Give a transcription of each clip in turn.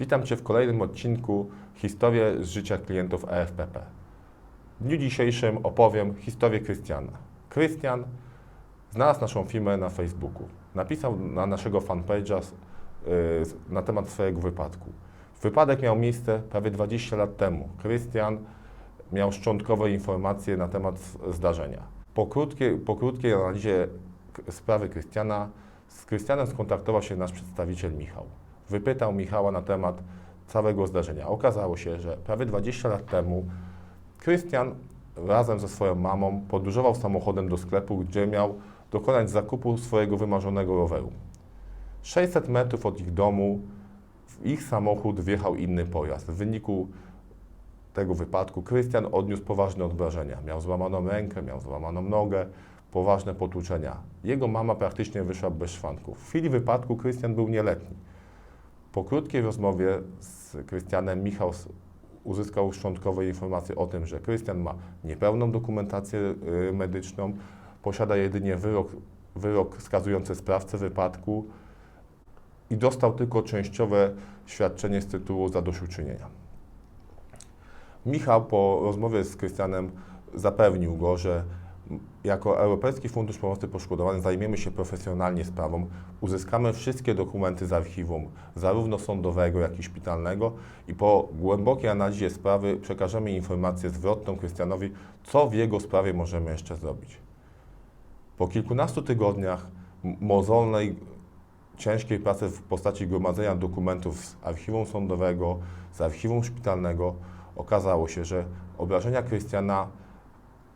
Witam Cię w kolejnym odcinku Historię z życia klientów EFPP. W dniu dzisiejszym opowiem historię Krystiana. Krystian znalazł naszą firmę na Facebooku. Napisał na naszego fanpage'a y, na temat swojego wypadku. Wypadek miał miejsce prawie 20 lat temu. Krystian miał szczątkowe informacje na temat zdarzenia. Po krótkiej, po krótkiej analizie sprawy Krystiana, z Krystianem skontaktował się nasz przedstawiciel Michał. Wypytał Michała na temat całego zdarzenia. Okazało się, że prawie 20 lat temu Krystian razem ze swoją mamą podróżował samochodem do sklepu, gdzie miał dokonać zakupu swojego wymarzonego roweru. 600 metrów od ich domu w ich samochód wjechał inny pojazd. W wyniku tego wypadku Krystian odniósł poważne obrażenia. Miał złamaną rękę, miał złamaną nogę, poważne potłuczenia. Jego mama praktycznie wyszła bez szwanków. W chwili wypadku Krystian był nieletni. Po krótkiej rozmowie z Krystianem Michał uzyskał szczątkowe informacje o tym, że Krystian ma niepełną dokumentację y, medyczną, posiada jedynie wyrok, wyrok skazujący sprawcę wypadku i dostał tylko częściowe świadczenie z tytułu zadośćuczynienia. Michał po rozmowie z Krystianem zapewnił go, że jako Europejski Fundusz Pomocy Poszkodowanym zajmiemy się profesjonalnie sprawą, uzyskamy wszystkie dokumenty z archiwum, zarówno sądowego, jak i szpitalnego i po głębokiej analizie sprawy przekażemy informację zwrotną Krystianowi, co w jego sprawie możemy jeszcze zrobić. Po kilkunastu tygodniach mozolnej, ciężkiej pracy w postaci gromadzenia dokumentów z archiwum sądowego, z archiwum szpitalnego, okazało się, że obrażenia Krystiana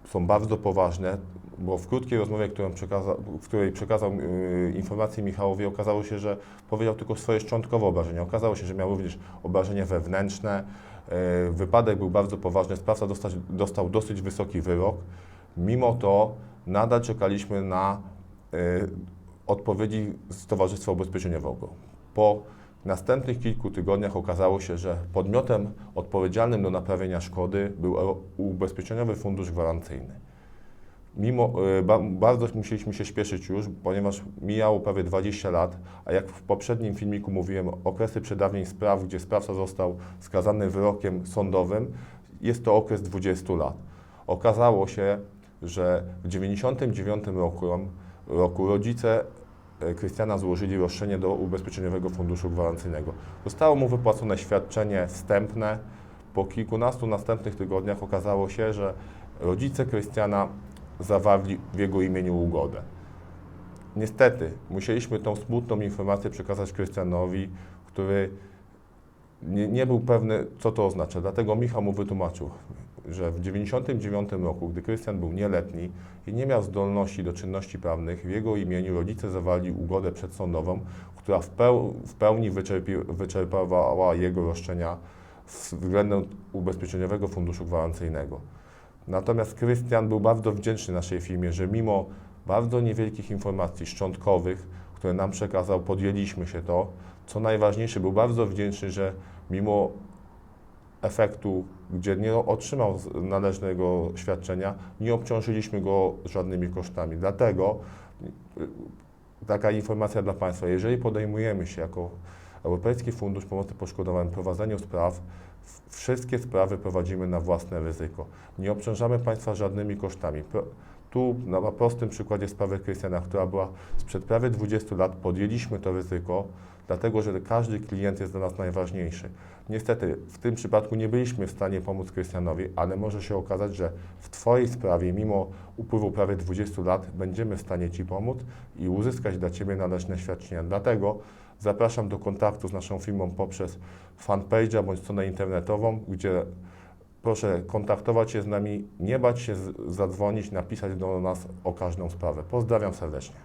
są bardzo poważne, bo w krótkiej rozmowie, przekaza, w której przekazał yy, informacje Michałowi, okazało się, że powiedział tylko swoje szczątkowe obrażenia. Okazało się, że miał również obrażenia wewnętrzne. Yy, wypadek był bardzo poważny, sprawca dostać, dostał dosyć wysoki wyrok. Mimo to nadal czekaliśmy na yy, odpowiedzi z Towarzystwa Ubezpieczeniowego. Po następnych kilku tygodniach okazało się, że podmiotem odpowiedzialnym do naprawienia szkody był Ubezpieczeniowy Fundusz Gwarancyjny. Mimo, ba, bardzo musieliśmy się śpieszyć już, ponieważ mijało prawie 20 lat, a jak w poprzednim filmiku mówiłem, okresy przedawnień spraw, gdzie sprawca został skazany wyrokiem sądowym, jest to okres 20 lat. Okazało się, że w 1999 roku, roku rodzice e, Krystiana złożyli roszczenie do Ubezpieczeniowego Funduszu Gwarancyjnego. Zostało mu wypłacone świadczenie wstępne. Po kilkunastu następnych tygodniach okazało się, że rodzice Krystiana zawarli w jego imieniu ugodę. Niestety, musieliśmy tą smutną informację przekazać Krystianowi, który nie, nie był pewny, co to oznacza. Dlatego Michał mu wytłumaczył, że w 1999 roku, gdy Krystian był nieletni i nie miał zdolności do czynności prawnych, w jego imieniu rodzice zawarli ugodę przedsądową, która w, peł, w pełni wyczerpi, wyczerpywała jego roszczenia względem Ubezpieczeniowego Funduszu Gwarancyjnego. Natomiast Krystian był bardzo wdzięczny naszej firmie, że mimo bardzo niewielkich informacji szczątkowych, które nam przekazał, podjęliśmy się to. Co najważniejsze, był bardzo wdzięczny, że mimo efektu, gdzie nie otrzymał należnego świadczenia, nie obciążyliśmy go żadnymi kosztami. Dlatego y, taka informacja dla Państwa, jeżeli podejmujemy się jako Europejski Fundusz Pomocy Poszkodowanym prowadzeniu spraw, wszystkie sprawy prowadzimy na własne ryzyko. Nie obciążamy Państwa żadnymi kosztami. Tu na prostym przykładzie sprawy Krystiana, która była sprzed prawie 20 lat, podjęliśmy to ryzyko, dlatego że każdy klient jest dla nas najważniejszy. Niestety w tym przypadku nie byliśmy w stanie pomóc Krystianowi, ale może się okazać, że w Twojej sprawie, mimo upływu prawie 20 lat, będziemy w stanie Ci pomóc i uzyskać dla Ciebie należne świadczenia. Dlatego zapraszam do kontaktu z naszą firmą poprzez fanpage'a bądź stronę internetową, gdzie proszę kontaktować się z nami, nie bać się zadzwonić, napisać do nas o każdą sprawę. Pozdrawiam serdecznie.